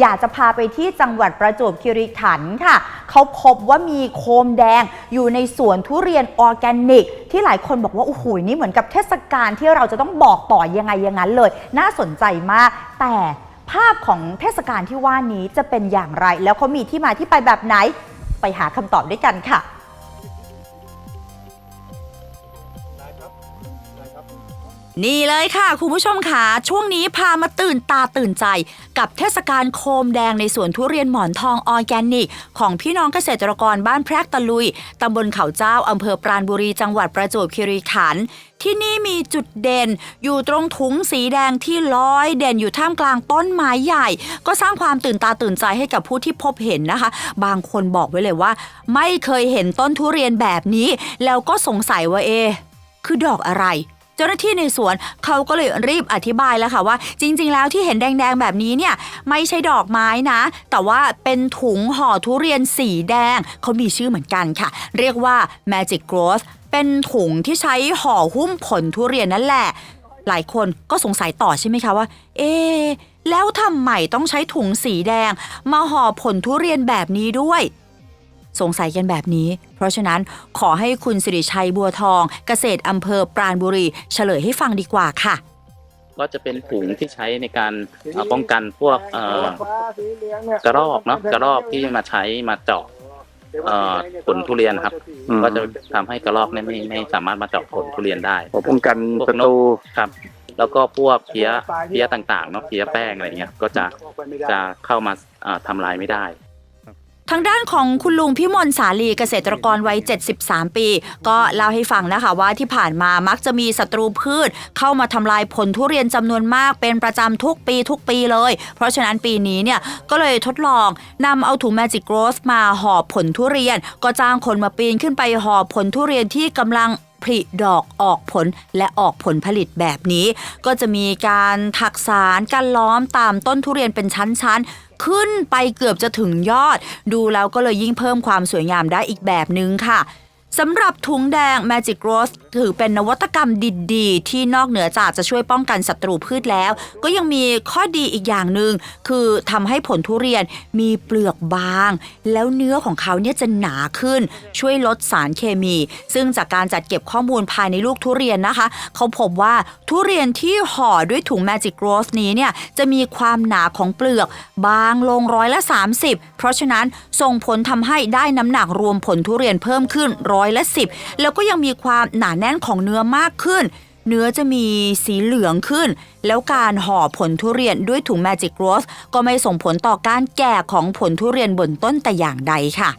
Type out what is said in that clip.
อยากจะพาไปที่จังหวัดประจวบคีรีขันธ์ค่ะ เขาพบว่ามีโคมแดงอยู่ในสวนทุเรียนออร์แกนิก ที่หลายคนบอกว่าโอ้โหนี่เหมือนกับเทศกาลที่เราจะต้องบอกต่อยังไงอย่างนั้นเลย น่าสนใจมาก แต่ภาพของเทศกาลที่ว่านี้จะเป็นอย่างไร แล้วเขามีที่มาที่ไปแบบไหน ไปหาคำตอบด้วยกันค่ะ นี่เลยค่ะ คุณผู้ชมค่ะช่วงนี้พามาตื่นตาตื่นใจ กับเทศกาลโคมแดงในสวนทุเรียนหมอนทองออร์แกนิก ของพี่น้องเกษตรกรบ้านแพรกตะลุยตำบลเขาเจ้าอำเภอปราณบุรีจังหวัดประจวบคีรีขันธ์ที่นี่มีจุดเด่น อยู่ตรงถุงสีแดงที่ลอยเด่นอยู่ท่ามกลางต้นไม้ใหญ่ ก็สร้างความตื่นตาตื่นใจให้กับผู้ที่พบเห็นนะคะ บางคนบอกไว้เลยว่า ไม่เคยเห็นต้นทุเรียนแบบนี้ แล้วก็สงสัยว่าเอ คือดอกอะไร เจ้าหน้าที่ในสวนเขาก็เลยรีบอธิบายแล้วค่ะว่า จริง ๆ แล้วที่เห็นแดงๆแบบนี้เนี่ยไม่ใช่ดอกไม้นะ แต่ว่าเป็นถุงห่อทุเรียนสีแดงเขามีชื่อเหมือนกันค่ะ เรียกว่า Magic Growth เป็นถุงที่ใช้ห่อหุ้มผลทุเรียนนั่นแหละ หลายคนก็สงสัยต่อใช่ไหมคะว่า เอะแล้วทำไมต้องใช้ถุงสีแดง มาห่อผลทุเรียนแบบนี้ด้วย สงสัยกันแบบนี้ เพราะฉะนั้นขอให้คุณสิริชัยบัวทอง เกษตรอำเภอปราณบุรี เฉลยให้ฟังดีกว่าค่ะ ก็จะเป็นถุงที่ใช้ในการเอ่อป้องกันพวกเอ่อกระรอกเนาะกระรอกที่มาใช้มาเจาะ เอ่อผลทุเรียนครับ อืม ก็จะทำให้กระรอกเนี่ยไม่ไม่สามารถมาเจาะผลทุเรียนได้ผมป้องกันศัตรูครับ แล้วก็พวกเพี้ยเพี้ยต่างๆเนาะเพี้ยแป้งอะไรเงี้ยก็จะจะเข้ามาเอ่อทำลายไม่ได้ ทางด้านของคุณลุงพิมลสาลีเกษตรกรวัย 73 ปี ก็เล่าให้ฟังนะคะว่าที่ผ่านมามักจะมีศัตรูพืช เข้ามาทำลายผลทุเรียนจำนวนมากเป็นประจำทุกปีทุกปีเลย เพราะฉะนั้นปีนี้เนี่ยก็เลยทดลองนำเอาถุงแมจิกโรสมาห่อผลทุเรียน ก็จ้างคนมาปีนขึ้นไปห่อผลทุเรียนที่กำลัง ผลิดอกออกผลและออกผลผลิตแบบนี้ ก็จะมีการถักสารการล้อมตามต้นทุเรียนเป็นชั้นๆขึ้นไปเกือบจะถึงยอด ดูแล้วก็เลยยิ่งเพิ่มความสวยงามได้อีกแบบนึงค่ะสำหรับถุงแดง Magic Rose ถือเป็นนวัตกรรมดีๆ ที่นอกเหนือจากจะช่วยป้องกันศัตรูพืชแล้ว ก็ยังมีข้อดีอีกอย่างหนึ่งคือทำให้ผลทุเรียนมีเปลือกบาง แล้วเนื้อของเขาเนี่ยจะหนาขึ้น ช่วยลดสารเคมี ซึ่งจากการจัดเก็บข้อมูลภายในลูกทุเรียนนะคะ เขาพบว่าทุเรียนที่ห่อด้วยถุง Magic Rose นี้เนี่ยจะมีความหนาของเปลือกบางลงร้อยละ 30 เพราะฉะนั้นส่งผลทำให้ได้น้ำหนักรวมผลทุเรียนเพิ่มขึ้นร้อยละ 10 แล้วก็ยังมีความหนาแน่นของเนื้อมากขึ้น เนื้อจะมีสีเหลืองขึ้น แล้วการห่อผลทุเรียนด้วยถุงแมจิกโรสก็ไม่ส่งผลต่อการแก่ของผลทุเรียนบนต้นแต่อย่างใดค่ะ